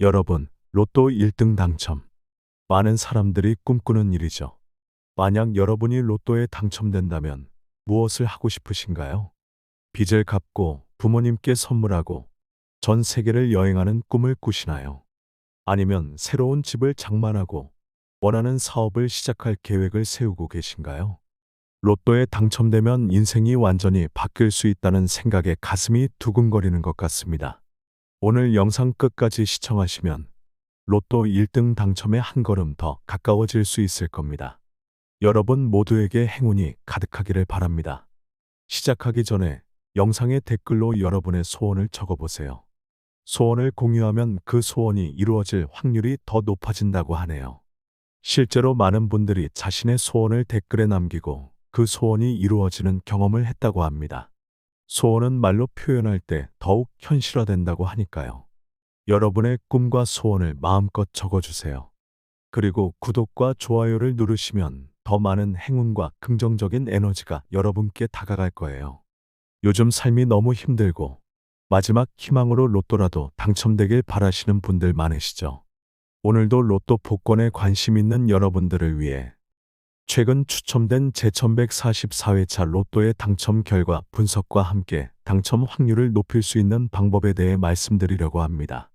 여러분, 로또 1등 당첨. 많은 사람들이 꿈꾸는 일이죠. 만약 여러분이 로또에 당첨된다면 무엇을 하고 싶으신가요? 빚을 갚고 부모님께 선물하고 전 세계를 여행하는 꿈을 꾸시나요? 아니면 새로운 집을 장만하고 원하는 사업을 시작할 계획을 세우고 계신가요? 로또에 당첨되면 인생이 완전히 바뀔 수 있다는 생각에 가슴이 두근거리는 것 같습니다. 오늘 영상 끝까지 시청하시면 로또 1등 당첨에 한 걸음 더 가까워질 수 있을 겁니다. 여러분 모두에게 행운이 가득하기를 바랍니다. 시작하기 전에 영상의 댓글로 여러분의 소원을 적어보세요. 소원을 공유하면 그 소원이 이루어질 확률이 더 높아진다고 하네요. 실제로 많은 분들이 자신의 소원을 댓글에 남기고 그 소원이 이루어지는 경험을 했다고 합니다. 소원은 말로 표현할 때 더욱 현실화된다고 하니까요. 여러분의 꿈과 소원을 마음껏 적어주세요. 그리고 구독과 좋아요를 누르시면 더 많은 행운과 긍정적인 에너지가 여러분께 다가갈 거예요. 요즘 삶이 너무 힘들고 마지막 희망으로 로또라도 당첨되길 바라시는 분들 많으시죠? 오늘도 로또 복권에 관심 있는 여러분들을 위해 최근 추첨된 제1144회차 로또의 당첨 결과 분석과 함께 당첨 확률을 높일 수 있는 방법에 대해 말씀드리려고 합니다.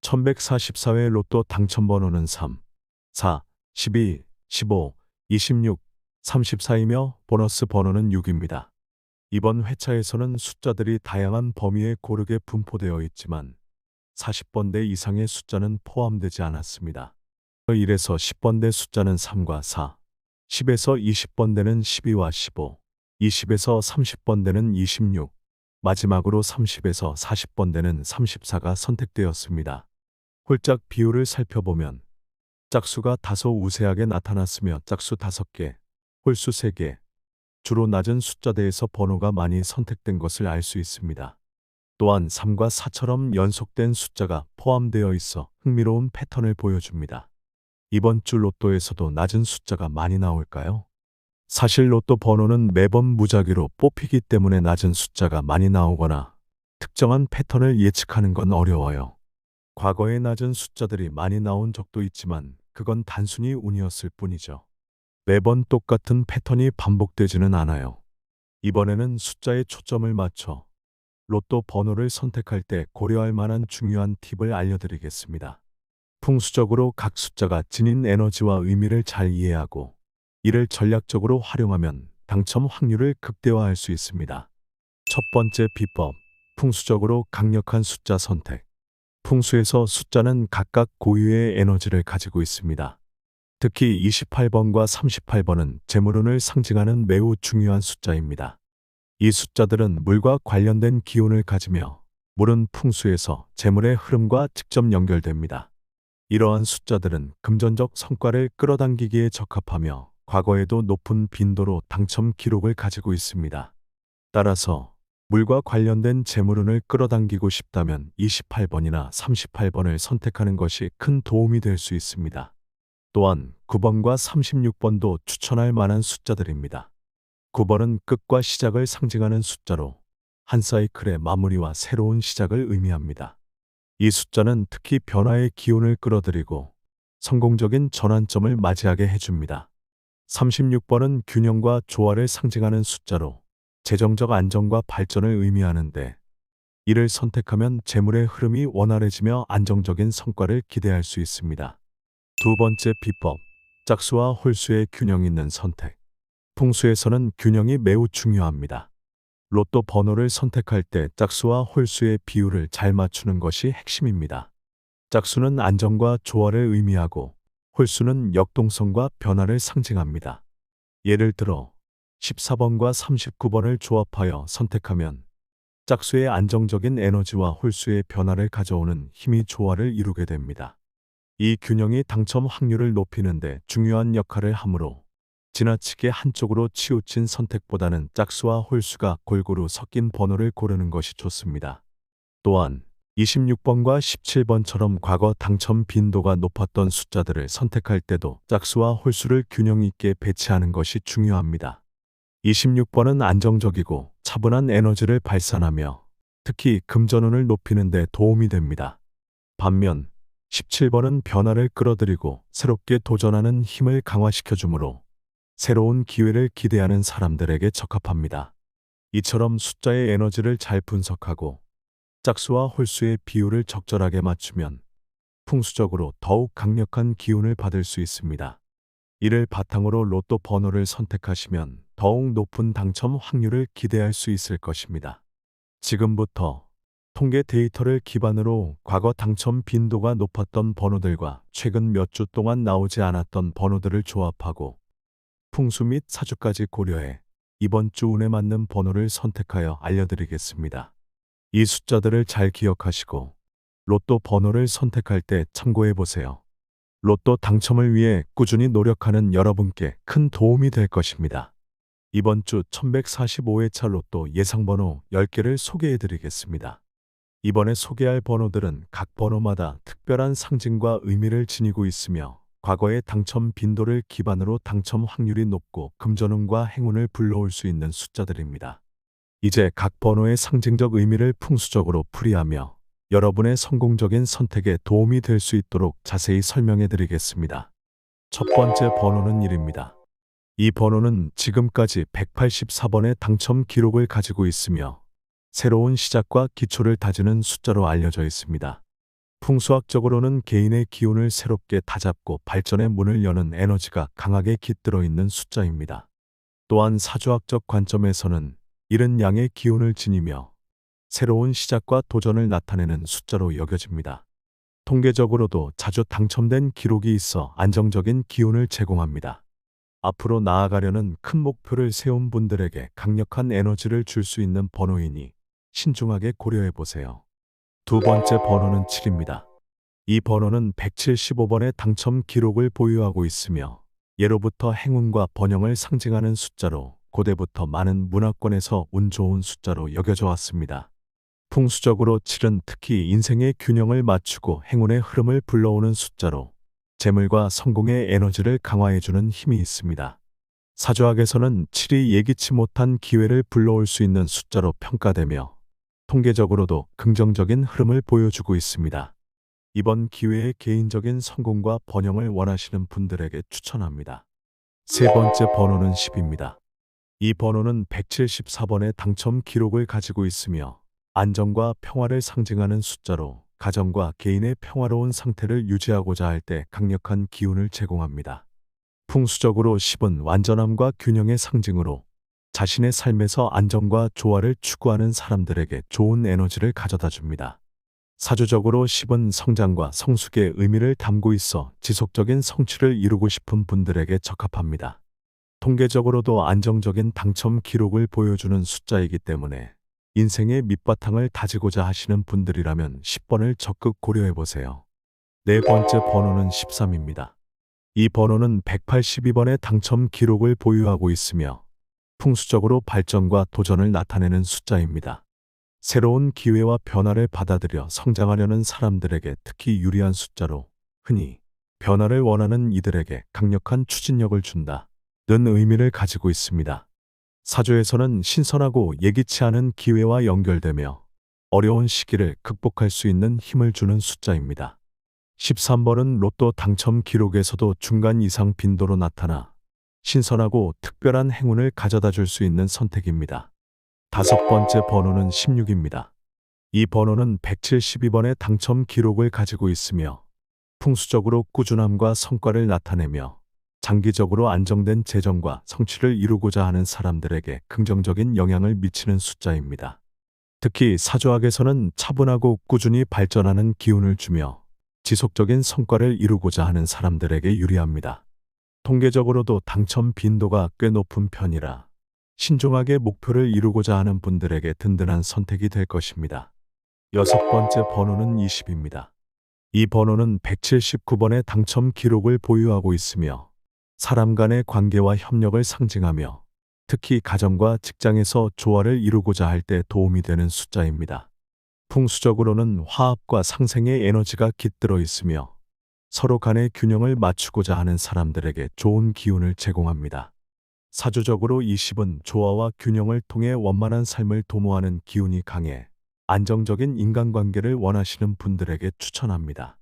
1144회 로또 당첨 번호는 3, 4, 12, 15, 26, 34이며 보너스 번호는 6입니다. 이번 회차에서는 숫자들이 다양한 범위에 고르게 분포되어 있지만 40번대 이상의 숫자는 포함되지 않았습니다. 1에서 10번대 숫자는 3과 4, 10에서 20번대는 12와 15, 20에서 30번대는 26, 마지막으로 30에서 40번대는 34가 선택되었습니다. 홀짝 비율을 살펴보면 짝수가 다소 우세하게 나타났으며 짝수 5개, 홀수 3개, 주로 낮은 숫자대에서 번호가 많이 선택된 것을 알 수 있습니다. 또한 3과 4처럼 연속된 숫자가 포함되어 있어 흥미로운 패턴을 보여줍니다. 이번 주 로또에서도 낮은 숫자가 많이 나올까요? 사실 로또 번호는 매번 무작위로 뽑히기 때문에 낮은 숫자가 많이 나오거나 특정한 패턴을 예측하는 건 어려워요. 과거에 낮은 숫자들이 많이 나온 적도 있지만 그건 단순히 운이었을 뿐이죠. 매번 똑같은 패턴이 반복되지는 않아요. 이번에는 숫자에 초점을 맞춰 로또 번호를 선택할 때 고려할 만한 중요한 팁을 알려드리겠습니다. 풍수적으로 각 숫자가 지닌 에너지와 의미를 잘 이해하고 이를 전략적으로 활용하면 당첨 확률을 극대화할 수 있습니다. 첫 번째 비법, 풍수적으로 강력한 숫자 선택. 풍수에서 숫자는 각각 고유의 에너지를 가지고 있습니다. 특히 28번과 38번은 재물운을 상징하는 매우 중요한 숫자입니다. 이 숫자들은 물과 관련된 기운을 가지며 물은 풍수에서 재물의 흐름과 직접 연결됩니다. 이러한 숫자들은 금전적 성과를 끌어당기기에 적합하며 과거에도 높은 빈도로 당첨 기록을 가지고 있습니다. 따라서 물과 관련된 재물운을 끌어당기고 싶다면 28번이나 38번을 선택하는 것이 큰 도움이 될 수 있습니다. 또한 9번과 36번도 추천할 만한 숫자들입니다. 9번은 끝과 시작을 상징하는 숫자로 한 사이클의 마무리와 새로운 시작을 의미합니다. 이 숫자는 특히 변화의 기운을 끌어들이고 성공적인 전환점을 맞이하게 해줍니다. 36번은 균형과 조화를 상징하는 숫자로 재정적 안정과 발전을 의미하는데 이를 선택하면 재물의 흐름이 원활해지며 안정적인 성과를 기대할 수 있습니다. 두 번째 비법, 짝수와 홀수의 균형 있는 선택. 풍수에서는 균형이 매우 중요합니다. 로또 번호를 선택할 때 짝수와 홀수의 비율을 잘 맞추는 것이 핵심입니다. 짝수는 안정과 조화를 의미하고 홀수는 역동성과 변화를 상징합니다. 예를 들어 14번과 39번을 조합하여 선택하면 짝수의 안정적인 에너지와 홀수의 변화를 가져오는 힘이 조화를 이루게 됩니다. 이 균형이 당첨 확률을 높이는 데 중요한 역할을 하므로 지나치게 한쪽으로 치우친 선택보다는 짝수와 홀수가 골고루 섞인 번호를 고르는 것이 좋습니다. 또한 26번과 17번처럼 과거 당첨 빈도가 높았던 숫자들을 선택할 때도 짝수와 홀수를 균형 있게 배치하는 것이 중요합니다. 26번은 안정적이고 차분한 에너지를 발산하며 특히 금전운을 높이는 데 도움이 됩니다. 반면 17번은 변화를 끌어들이고 새롭게 도전하는 힘을 강화시켜 주므로 새로운 기회를 기대하는 사람들에게 적합합니다. 이처럼 숫자의 에너지를 잘 분석하고 짝수와 홀수의 비율을 적절하게 맞추면 풍수적으로 더욱 강력한 기운을 받을 수 있습니다. 이를 바탕으로 로또 번호를 선택하시면 더욱 높은 당첨 확률을 기대할 수 있을 것입니다. 지금부터 통계 데이터를 기반으로 과거 당첨 빈도가 높았던 번호들과 최근 몇 주 동안 나오지 않았던 번호들을 조합하고 풍수 및 사주까지 고려해 이번 주 운에 맞는 번호를 선택하여 알려드리겠습니다. 이 숫자들을 잘 기억하시고 로또 번호를 선택할 때 참고해 보세요. 로또 당첨을 위해 꾸준히 노력하는 여러분께 큰 도움이 될 것입니다. 이번 주 1145회차 로또 예상번호 10개를 소개해 드리겠습니다. 이번에 소개할 번호들은 각 번호마다 특별한 상징과 의미를 지니고 있으며 과거의 당첨 빈도를 기반으로 당첨 확률이 높고 금전운과 행운을 불러올 수 있는 숫자들입니다. 이제 각 번호의 상징적 의미를 풍수적으로 풀이하며 여러분의 성공적인 선택에 도움이 될 수 있도록 자세히 설명해 드리겠습니다. 첫 번째 번호는 1입니다. 이 번호는 지금까지 184번의 당첨 기록을 가지고 있으며 새로운 시작과 기초를 다지는 숫자로 알려져 있습니다. 풍수학적으로는 개인의 기운을 새롭게 다잡고 발전의 문을 여는 에너지가 강하게 깃들어 있는 숫자입니다. 또한 사주학적 관점에서는 이른 양의 기운을 지니며 새로운 시작과 도전을 나타내는 숫자로 여겨집니다. 통계적으로도 자주 당첨된 기록이 있어 안정적인 기운을 제공합니다. 앞으로 나아가려는 큰 목표를 세운 분들에게 강력한 에너지를 줄 수 있는 번호이니 신중하게 고려해 보세요. 두 번째 번호는 7입니다. 이 번호는 175번의 당첨 기록을 보유하고 있으며 예로부터 행운과 번영을 상징하는 숫자로 고대부터 많은 문화권에서 운 좋은 숫자로 여겨져 왔습니다. 풍수적으로 7은 특히 인생의 균형을 맞추고 행운의 흐름을 불러오는 숫자로 재물과 성공의 에너지를 강화해주는 힘이 있습니다. 사주학에서는 7이 예기치 못한 기회를 불러올 수 있는 숫자로 평가되며 통계적으로도 긍정적인 흐름을 보여주고 있습니다. 이번 기회에 개인적인 성공과 번영을 원하시는 분들에게 추천합니다. 세 번째 번호는 10입니다. 이 번호는 174번의 당첨 기록을 가지고 있으며 안정과 평화를 상징하는 숫자로 가정과 개인의 평화로운 상태를 유지하고자 할 때 강력한 기운을 제공합니다. 풍수적으로 10은 완전함과 균형의 상징으로 자신의 삶에서 안정과 조화를 추구하는 사람들에게 좋은 에너지를 가져다 줍니다. 사주적으로 10은 성장과 성숙의 의미를 담고 있어 지속적인 성취를 이루고 싶은 분들에게 적합합니다. 통계적으로도 안정적인 당첨 기록을 보여주는 숫자이기 때문에 인생의 밑바탕을 다지고자 하시는 분들이라면 10번을 적극 고려해 보세요. 네 번째 번호는 13입니다. 이 번호는 182번의 당첨 기록을 보유하고 있으며 풍수적으로 발전과 도전을 나타내는 숫자입니다. 새로운 기회와 변화를 받아들여 성장하려는 사람들에게 특히 유리한 숫자로 흔히 변화를 원하는 이들에게 강력한 추진력을 준다. 는 의미를 가지고 있습니다. 사주에서는 신선하고 예기치 않은 기회와 연결되며 어려운 시기를 극복할 수 있는 힘을 주는 숫자입니다. 13번은 로또 당첨 기록에서도 중간 이상 빈도로 나타나 신선하고 특별한 행운을 가져다 줄 수 있는 선택입니다. 다섯 번째 번호는 16입니다. 이 번호는 172번의 당첨 기록을 가지고 있으며 풍수적으로 꾸준함과 성과를 나타내며 장기적으로 안정된 재정과 성취를 이루고자 하는 사람들에게 긍정적인 영향을 미치는 숫자입니다. 특히 사주학에서는 차분하고 꾸준히 발전하는 기운을 주며 지속적인 성과를 이루고자 하는 사람들에게 유리합니다. 통계적으로도 당첨 빈도가 꽤 높은 편이라 신중하게 목표를 이루고자 하는 분들에게 든든한 선택이 될 것입니다. 여섯 번째 번호는 20입니다. 이 번호는 179번의 당첨 기록을 보유하고 있으며 사람 간의 관계와 협력을 상징하며 특히 가정과 직장에서 조화를 이루고자 할 때 도움이 되는 숫자입니다. 풍수적으로는 화합과 상생의 에너지가 깃들어 있으며 서로 간의 균형을 맞추고자 하는 사람들에게 좋은 기운을 제공합니다. 사주적으로 20은 조화와 균형을 통해 원만한 삶을 도모하는 기운이 강해 안정적인 인간관계를 원하시는 분들에게 추천합니다.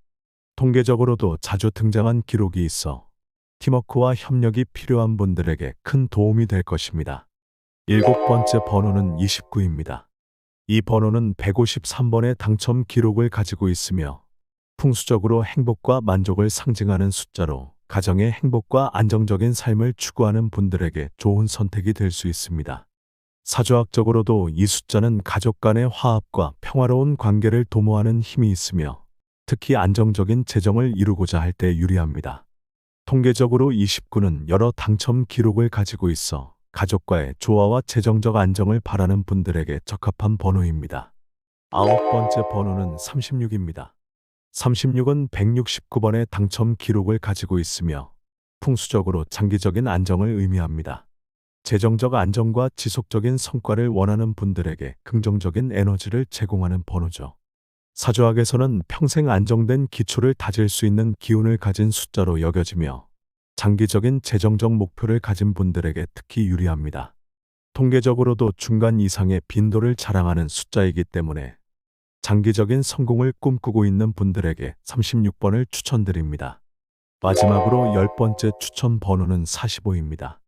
통계적으로도 자주 등장한 기록이 있어 팀워크와 협력이 필요한 분들에게 큰 도움이 될 것입니다. 일곱 번째 번호는 29입니다. 이 번호는 153번의 당첨 기록을 가지고 있으며 풍수적으로 행복과 만족을 상징하는 숫자로 가정의 행복과 안정적인 삶을 추구하는 분들에게 좋은 선택이 될 수 있습니다. 사주학적으로도 이 숫자는 가족 간의 화합과 평화로운 관계를 도모하는 힘이 있으며 특히 안정적인 재정을 이루고자 할 때 유리합니다. 통계적으로 29는 여러 당첨 기록을 가지고 있어 가족과의 조화와 재정적 안정을 바라는 분들에게 적합한 번호입니다. 아홉 번째 번호는 36입니다. 36은 169번의 당첨 기록을 가지고 있으며 풍수적으로 장기적인 안정을 의미합니다. 재정적 안정과 지속적인 성과를 원하는 분들에게 긍정적인 에너지를 제공하는 번호죠. 사주학에서는 평생 안정된 기초를 다질 수 있는 기운을 가진 숫자로 여겨지며 장기적인 재정적 목표를 가진 분들에게 특히 유리합니다. 통계적으로도 중간 이상의 빈도를 자랑하는 숫자이기 때문에 장기적인 성공을 꿈꾸고 있는 분들에게 36번을 추천드립니다. 마지막으로 열 번째 추천 번호는 45입니다.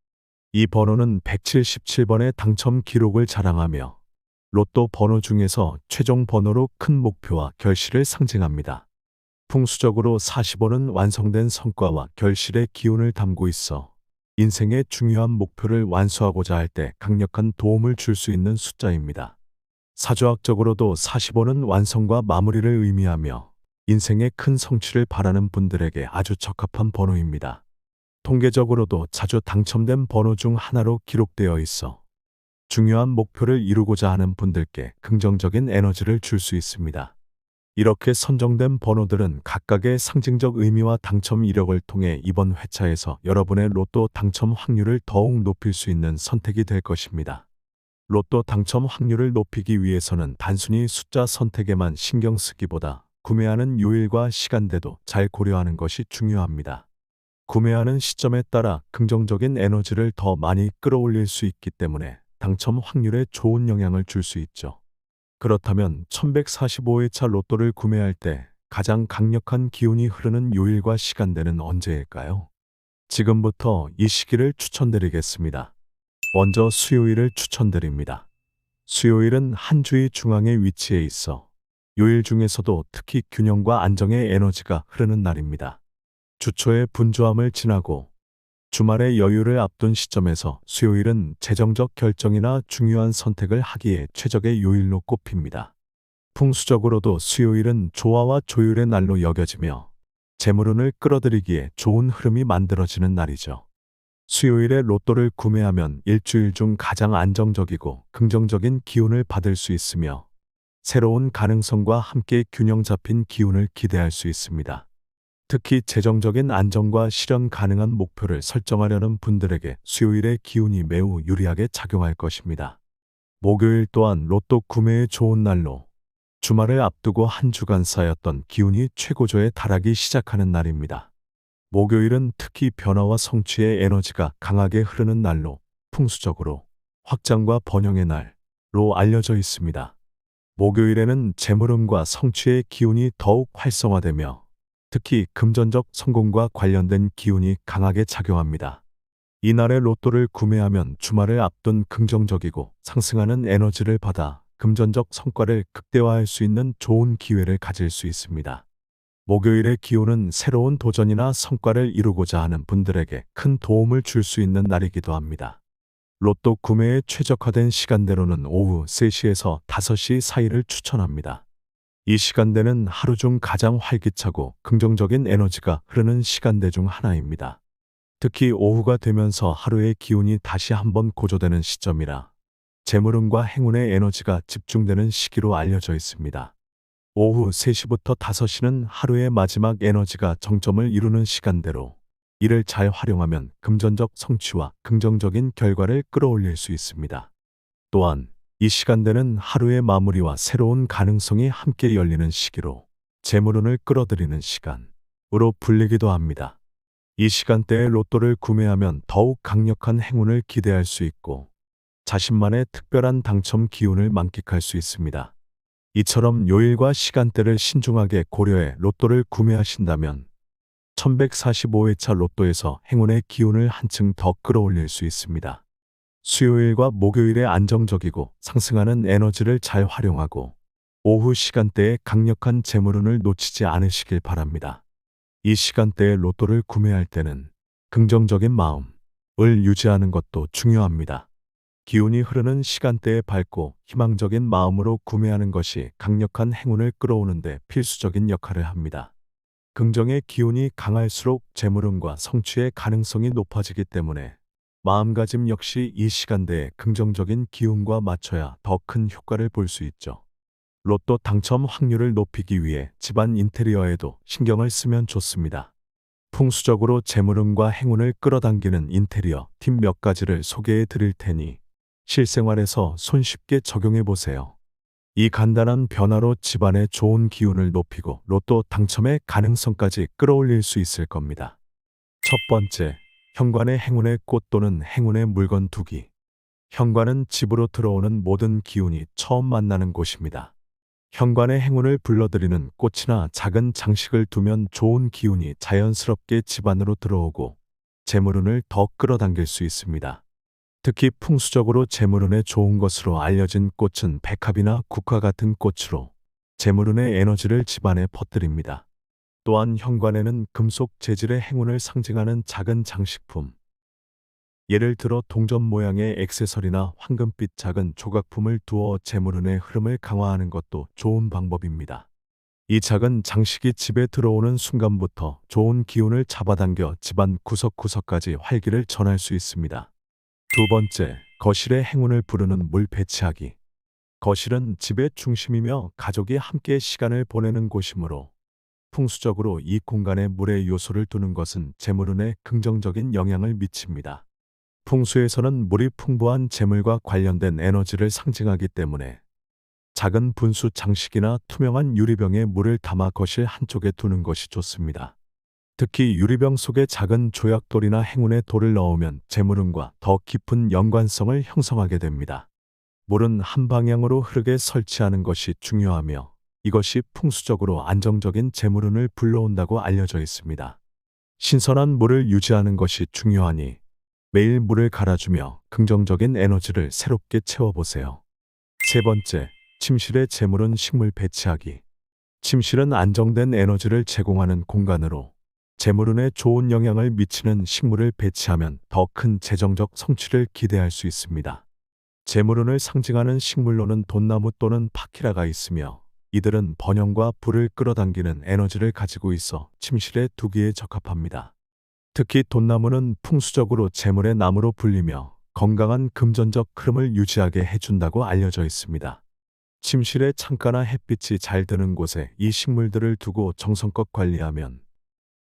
이 번호는 177번의 당첨 기록을 자랑하며 로또 번호 중에서 최종 번호로 큰 목표와 결실을 상징합니다. 풍수적으로 45는 완성된 성과와 결실의 기운을 담고 있어 인생의 중요한 목표를 완수하고자 할 때 강력한 도움을 줄 수 있는 숫자입니다. 사주학적으로도 45는 완성과 마무리를 의미하며 인생의 큰 성취를 바라는 분들에게 아주 적합한 번호입니다. 통계적으로도 자주 당첨된 번호 중 하나로 기록되어 있어 중요한 목표를 이루고자 하는 분들께 긍정적인 에너지를 줄 수 있습니다. 이렇게 선정된 번호들은 각각의 상징적 의미와 당첨 이력을 통해 이번 회차에서 여러분의 로또 당첨 확률을 더욱 높일 수 있는 선택이 될 것입니다. 로또 당첨 확률을 높이기 위해서는 단순히 숫자 선택에만 신경 쓰기보다 구매하는 요일과 시간대도 잘 고려하는 것이 중요합니다. 구매하는 시점에 따라 긍정적인 에너지를 더 많이 끌어올릴 수 있기 때문에 당첨 확률에 좋은 영향을 줄 수 있죠. 그렇다면 1145회차 로또를 구매할 때 가장 강력한 기운이 흐르는 요일과 시간대는 언제일까요? 지금부터 이 시기를 추천드리겠습니다. 먼저 수요일을 추천드립니다. 수요일은 한 주의 중앙에 위치해 있어 요일 중에서도 특히 균형과 안정의 에너지가 흐르는 날입니다. 주초의 분주함을 지나고 주말의 여유를 앞둔 시점에서 수요일은 재정적 결정이나 중요한 선택을 하기에 최적의 요일로 꼽힙니다. 풍수적으로도 수요일은 조화와 조율의 날로 여겨지며 재물운을 끌어들이기에 좋은 흐름이 만들어지는 날이죠. 수요일에 로또를 구매하면 일주일 중 가장 안정적이고 긍정적인 기운을 받을 수 있으며 새로운 가능성과 함께 균형 잡힌 기운을 기대할 수 있습니다. 특히 재정적인 안정과 실현 가능한 목표를 설정하려는 분들에게 수요일의 기운이 매우 유리하게 작용할 것입니다. 목요일 또한 로또 구매에 좋은 날로 주말을 앞두고 한 주간 쌓였던 기운이 최고조에 달하기 시작하는 날입니다. 목요일은 특히 변화와 성취의 에너지가 강하게 흐르는 날로 풍수적으로 확장과 번영의 날로 알려져 있습니다. 목요일에는 재물음과 성취의 기운이 더욱 활성화되며 특히 금전적 성공과 관련된 기운이 강하게 작용합니다. 이날의 로또를 구매하면 주말을 앞둔 긍정적이고 상승하는 에너지를 받아 금전적 성과를 극대화할 수 있는 좋은 기회를 가질 수 있습니다. 목요일의 기운은 새로운 도전이나 성과를 이루고자 하는 분들에게 큰 도움을 줄 수 있는 날이기도 합니다. 로또 구매에 최적화된 시간대로는 오후 3시에서 5시 사이를 추천합니다. 이 시간대는 하루 중 가장 활기차고 긍정적인 에너지가 흐르는 시간대 중 하나입니다. 특히 오후가 되면서 하루의 기운이 다시 한번 고조되는 시점이라 재물운과 행운의 에너지가 집중되는 시기로 알려져 있습니다. 오후 3시부터 5시는 하루의 마지막 에너지가 정점을 이루는 시간대로 이를 잘 활용하면 금전적 성취와 긍정적인 결과를 끌어올릴 수 있습니다. 또한 이 시간대는 하루의 마무리와 새로운 가능성이 함께 열리는 시기로 재물운을 끌어들이는 시간으로 불리기도 합니다. 이 시간대에 로또를 구매하면 더욱 강력한 행운을 기대할 수 있고 자신만의 특별한 당첨 기운을 만끽할 수 있습니다. 이처럼 요일과 시간대를 신중하게 고려해 로또를 구매하신다면 1145회차 로또에서 행운의 기운을 한층 더 끌어올릴 수 있습니다. 수요일과 목요일에 안정적이고 상승하는 에너지를 잘 활용하고 오후 시간대에 강력한 재물운을 놓치지 않으시길 바랍니다. 이 시간대에 로또를 구매할 때는 긍정적인 마음을 유지하는 것도 중요합니다. 기운이 흐르는 시간대에 밝고 희망적인 마음으로 구매하는 것이 강력한 행운을 끌어오는데 필수적인 역할을 합니다. 긍정의 기운이 강할수록 재물운과 성취의 가능성이 높아지기 때문에 마음가짐 역시 이 시간대에 긍정적인 기운과 맞춰야 더 큰 효과를 볼 수 있죠. 로또 당첨 확률을 높이기 위해 집안 인테리어에도 신경을 쓰면 좋습니다. 풍수적으로 재물운과 행운을 끌어당기는 인테리어 팁 몇 가지를 소개해 드릴 테니 실생활에서 손쉽게 적용해 보세요. 이 간단한 변화로 집안의 좋은 기운을 높이고 로또 당첨의 가능성까지 끌어올릴 수 있을 겁니다. 첫 번째, 현관의 행운의 꽃 또는 행운의 물건 두기. 현관은 집으로 들어오는 모든 기운이 처음 만나는 곳입니다. 현관의 행운을 불러들이는 꽃이나 작은 장식을 두면 좋은 기운이 자연스럽게 집안으로 들어오고 재물운을 더 끌어당길 수 있습니다. 특히 풍수적으로 재물운에 좋은 것으로 알려진 꽃은 백합이나 국화 같은 꽃으로 재물운의 에너지를 집안에 퍼뜨립니다. 또한 현관에는 금속 재질의 행운을 상징하는 작은 장식품, 예를 들어 동전 모양의 액세서리나 황금빛 작은 조각품을 두어 재물운의 흐름을 강화하는 것도 좋은 방법입니다. 이 작은 장식이 집에 들어오는 순간부터 좋은 기운을 잡아당겨 집안 구석구석까지 활기를 전할 수 있습니다. 두 번째, 거실에 행운을 부르는 물 배치하기. 거실은 집의 중심이며 가족이 함께 시간을 보내는 곳이므로 풍수적으로 이 공간에 물의 요소를 두는 것은 재물운에 긍정적인 영향을 미칩니다. 풍수에서는 물이 풍부한 재물과 관련된 에너지를 상징하기 때문에 작은 분수 장식이나 투명한 유리병에 물을 담아 거실 한쪽에 두는 것이 좋습니다. 특히 유리병 속에 작은 조약돌이나 행운의 돌을 넣으면 재물운과 더 깊은 연관성을 형성하게 됩니다. 물은 한 방향으로 흐르게 설치하는 것이 중요하며 이것이 풍수적으로 안정적인 재물운을 불러온다고 알려져 있습니다. 신선한 물을 유지하는 것이 중요하니 매일 물을 갈아주며 긍정적인 에너지를 새롭게 채워보세요. 세 번째, 침실의 재물은 식물 배치하기. 침실은 안정된 에너지를 제공하는 공간으로 재물운에 좋은 영향을 미치는 식물을 배치하면 더 큰 재정적 성취를 기대할 수 있습니다. 재물운을 상징하는 식물로는 돈나무 또는 파키라가 있으며 이들은 번영과 불을 끌어당기는 에너지를 가지고 있어 침실에 두기에 적합합니다. 특히 돈나무는 풍수적으로 재물의 나무로 불리며 건강한 금전적 흐름을 유지하게 해준다고 알려져 있습니다. 침실의 창가나 햇빛이 잘 드는 곳에 이 식물들을 두고 정성껏 관리하면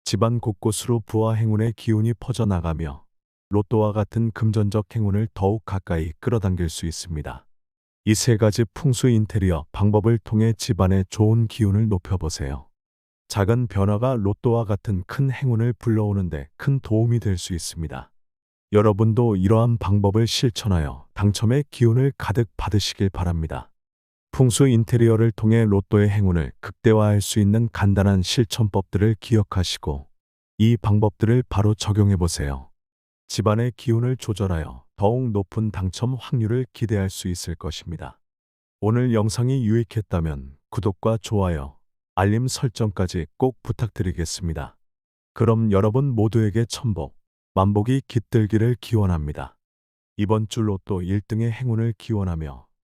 집안 곳곳으로 부와 행운의 기운이 퍼져나가며 로또와 같은 금전적 행운을 더욱 가까이 끌어당길 수 있습니다. 이 세 가지 풍수 인테리어 방법을 통해 집안의 좋은 기운을 높여보세요. 작은 변화가 로또와 같은 큰 행운을 불러오는데 큰 도움이 될 수 있습니다. 여러분도 이러한 방법을 실천하여 당첨의 기운을 가득 받으시길 바랍니다. 풍수 인테리어를 통해 로또의 행운을 극대화할 수 있는 간단한 실천법들을 기억하시고 이 방법들을 바로 적용해 보세요. 집안의 기운을 조절하여 더욱 높은 당첨 확률을 기대할 수 있을 것입니다. 오늘 영상이 유익했다면 구독과 좋아요, 알림 설정까지 꼭 부탁드리겠습니다. 그럼 여러분 모두에게 천복, 만복이 깃들기를 기원합니다. 이번 주 로또 1등의 행운을 기원하며